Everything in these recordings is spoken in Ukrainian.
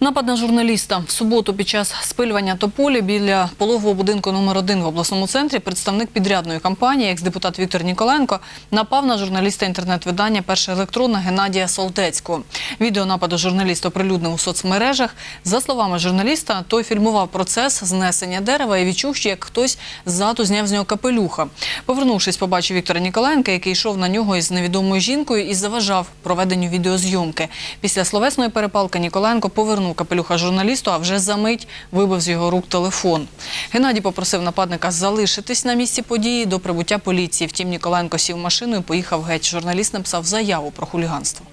Напад на журналіста в суботу під час спилювання тополі біля пологового будинку номер 1 в обласному центрі представник підрядної компанії, екс-депутат Віктор Ніколенко, напав на журналіста інтернет-видання «Перша електронна» Геннадія Солтецького. Відео нападу журналіст оприлюднив у соцмережах. За словами журналіста, той фільмував процес знесення дерева і відчув, що як хтось ззаду зняв з нього капелюха. Повернувшись, побачив Віктора Ніколенка, який йшов на нього із невідомою жінкою і заважав проведенню відеозйомки. Після словесної перепалки Ніколенко повернув капелюха журналісту, а вже за мить вибив з його рук телефон. Геннадій попросив нападника залишитись на місці події до прибуття поліції. Втім, Ніколенко сів в машину і поїхав геть. Журналіст написав заяву про хуліганство.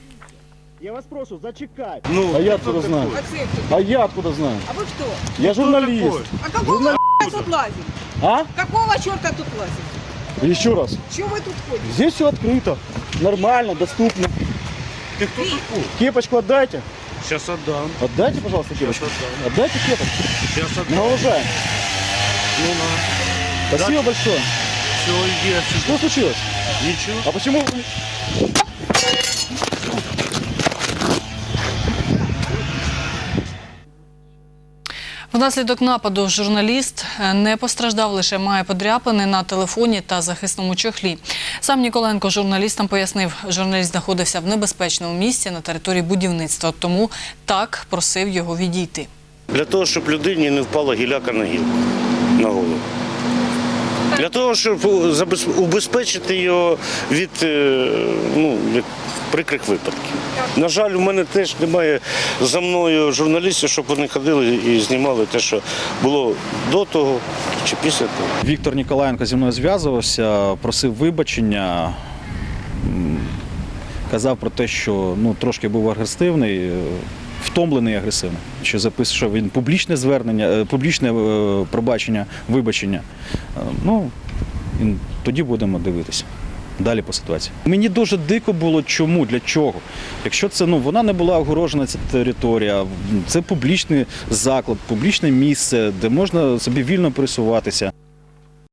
Я вас прошу, зачекайте. Ну, А я откуда знаю? А це хто? А я откуда знаю? А вы кто? Я журналист. А какого Журнал- х**а тут лазим? А? Какого черта тут лазим? Еще раз. Чего вы тут ходите? Здесь все открыто. Нормально, доступно. Ты кто такой? Кепочку отдайте. Сейчас отдам. Отдайте, пожалуйста, кепочку. отдам. Отдайте кепочку. Сейчас отдам. Мы уважаем. Ну на. Спасибо большое. Все, иди отсюда. Что случилось? Ничего. А почему вы... Внаслідок нападу журналіст е, не постраждав, лише має подряпини на телефоні та захисному чохлі. Сам Ніколенко журналістам пояснив, журналіст знаходився в небезпечному місці на території будівництва, тому так просив його відійти. Для того, щоб людині не впала гіляка на гілку на голову. Для того, щоб убезпечити його від, е, ну, від прикрих випадків. На жаль, у мене теж немає за мною журналістів, щоб вони ходили і знімали те, що було до того чи після того. Віктор Ніколаєнко зі мною зв'язувався, просив вибачення, казав про те, що ну, трошки був агресивний, е, втомлений і агресивний. Що записав, що він публічне звернення, е, публічне е, пробачення, вибачення. Е, Ну, тоді будемо дивитися. Далі по ситуації. Мені дуже дико було чому, для чого. Якщо це ну вона не була огорожена ця територія, це публічний заклад, публічне місце, де можна собі вільно пересуватися.